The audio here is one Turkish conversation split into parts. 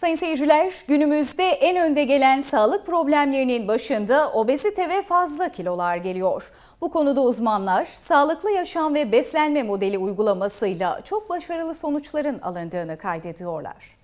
Sayın seyirciler, günümüzde en önde gelen sağlık problemlerinin başında obezite ve fazla kilolar geliyor. Bu konuda uzmanlar sağlıklı yaşam ve beslenme modeli uygulamasıyla çok başarılı sonuçların alındığını kaydediyorlar.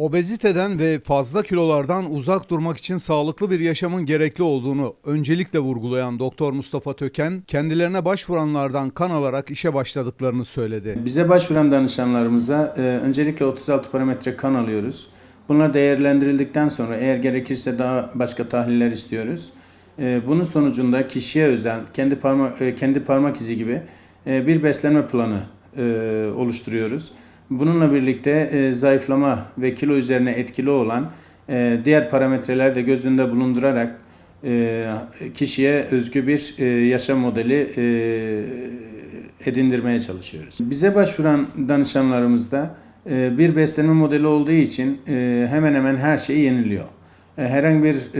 Obeziteden ve fazla kilolardan uzak durmak için sağlıklı bir yaşamın gerekli olduğunu öncelikle vurgulayan Doktor Mustafa Töken, kendilerine başvuranlardan kan alarak işe başladıklarını söyledi. Bize başvuran danışanlarımıza e, öncelikle 36 parametre kan alıyoruz. Bunlar değerlendirildikten sonra eğer gerekirse daha başka tahliller istiyoruz. E, bunun sonucunda kişiye özel kendi parmak e, kendi parmak izi gibi e, bir beslenme planı e, oluşturuyoruz. Bununla birlikte e, zayıflama ve kilo üzerine etkili olan e, diğer parametreler de göz önünde bulundurarak e, kişiye özgü bir e, yaşam modeli e, edindirmeye çalışıyoruz. Bize başvuran danışanlarımızda e, bir beslenme modeli olduğu için e, hemen hemen her şey yeniliyor. E, Herhangi bir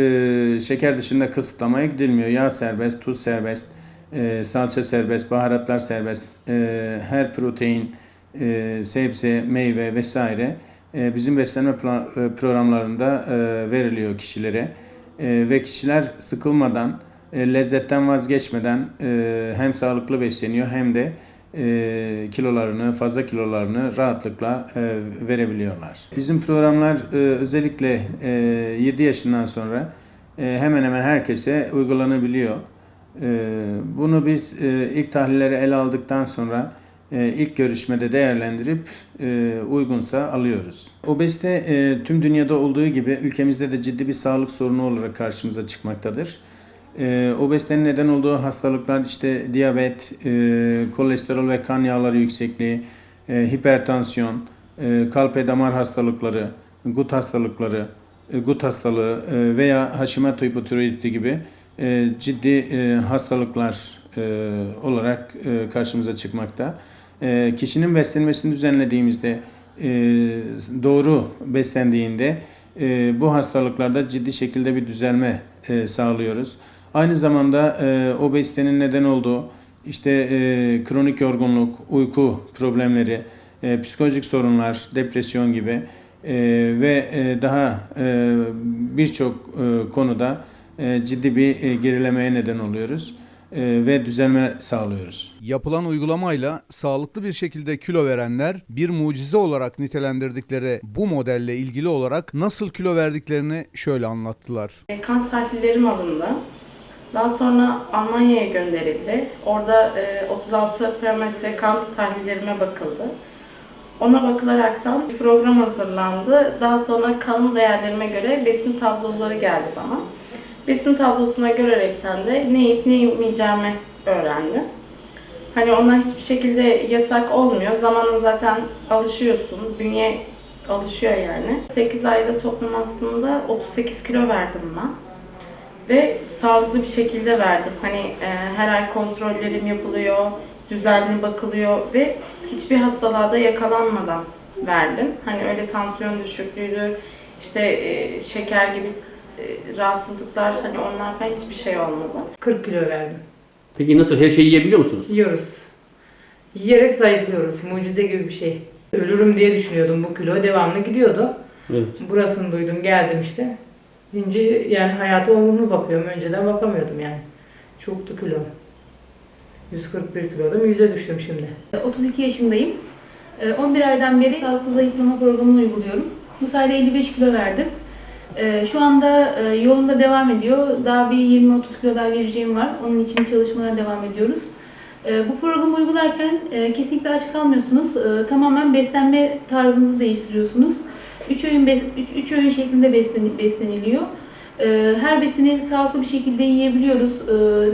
e, şeker dışında kısıtlamaya gidilmiyor. Yağ serbest, tuz serbest, e, salça serbest, baharatlar serbest, e, her protein, e, sebze, meyve vesaire e, bizim beslenme e, programlarında e, veriliyor kişilere. E, ve kişiler sıkılmadan, e, lezzetten vazgeçmeden e, hem sağlıklı besleniyor hem de e, kilolarını, fazla kilolarını rahatlıkla e, verebiliyorlar. Bizim programlar e, özellikle e, 7 yaşından sonra e, hemen hemen herkese uygulanabiliyor. E, bunu biz e, ilk tahlilleri ele aldıktan sonra ilk görüşmede değerlendirip e, uygunsa alıyoruz. Obezite e, tüm dünyada olduğu gibi ülkemizde de ciddi bir sağlık sorunu olarak karşımıza çıkmaktadır. E, obezitenin neden olduğu hastalıklar işte diyabet, e, kolesterol ve kan yağları yüksekliği, e, hipertansiyon, e, kalp ve damar hastalıkları, gut hastalıkları, e, gut hastalığı e, veya Hashimoto hipotiroiditi gibi e, ciddi e, hastalıklar e, olarak e, karşımıza çıkmakta. E, Kişinin beslenmesini düzenlediğimizde, e, doğru beslendiğinde e, bu hastalıklarda ciddi şekilde bir düzelme e, sağlıyoruz. Aynı zamanda e, obezitenin neden olduğu işte e, kronik yorgunluk, uyku problemleri, e, psikolojik sorunlar, depresyon gibi e, ve e, daha e, birçok e, konuda e, ciddi bir e, gerilemeye neden oluyoruz ve düzelme sağlıyoruz. Yapılan uygulamayla sağlıklı bir şekilde kilo verenler bir mucize olarak nitelendirdikleri bu modelle ilgili olarak nasıl kilo verdiklerini şöyle anlattılar. E, Kan tahlillerim alındı. Daha sonra Almanya'ya gönderildi. Orada e, 36 parametre kan tahlillerime bakıldı. Ona bakılaraktan bir program hazırlandı. Daha sonra kan değerlerime göre besin tabloları geldi bana. Besin tablosuna görerekten de ne yiyip ne yemeyeceğimi öğrendim. Hani onlar hiçbir şekilde yasak olmuyor. Zamanla zaten alışıyorsun. Bünye alışıyor yani. 8 ayda toplam aslında 38 kilo verdim ben. Ve sağlıklı bir şekilde verdim. Hani e, her ay kontrollerim yapılıyor, düzenli bakılıyor ve hiçbir hastalığa da yakalanmadan verdim. Hani öyle tansiyon düşüklüğü, işte e, şeker gibi e, rahatsızlıklar hani onlar falan hiçbir şey olmadı. 40 kilo verdim. Peki nasıl? Her şeyi yiyebiliyor musunuz? Yiyoruz. Yiyerek zayıflıyoruz. Mucize gibi bir şey. Ölürüm diye düşünüyordum bu kilo. Devamlı gidiyordu. Evet. Burasını duydum geldim işte. İnce yani hayata olumlu bakıyorum. Önceden bakamıyordum yani. Çoktu kilom. 141 kilodum. 100'e düştüm şimdi. 32 yaşındayım. Ee, 11 aydan beri sağlıklı zayıflama programını uyguluyorum. Bu sayede 55 kilo verdim. Ee, Şu anda e, yolunda devam ediyor. Daha bir 20-30 kilo daha vereceğim var. Onun için çalışmalara devam ediyoruz. Ee, Bu programı uygularken e, kesinlikle aç kalmıyorsunuz. Ee, Tamamen beslenme tarzınızı değiştiriyorsunuz. 3 öğün, 3 öğün şeklinde beslen- besleniliyor. Ee, Her besini sağlıklı bir şekilde yiyebiliyoruz.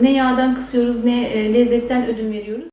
Ne yağdan kısıyoruz ne e, lezzetten ödün veriyoruz.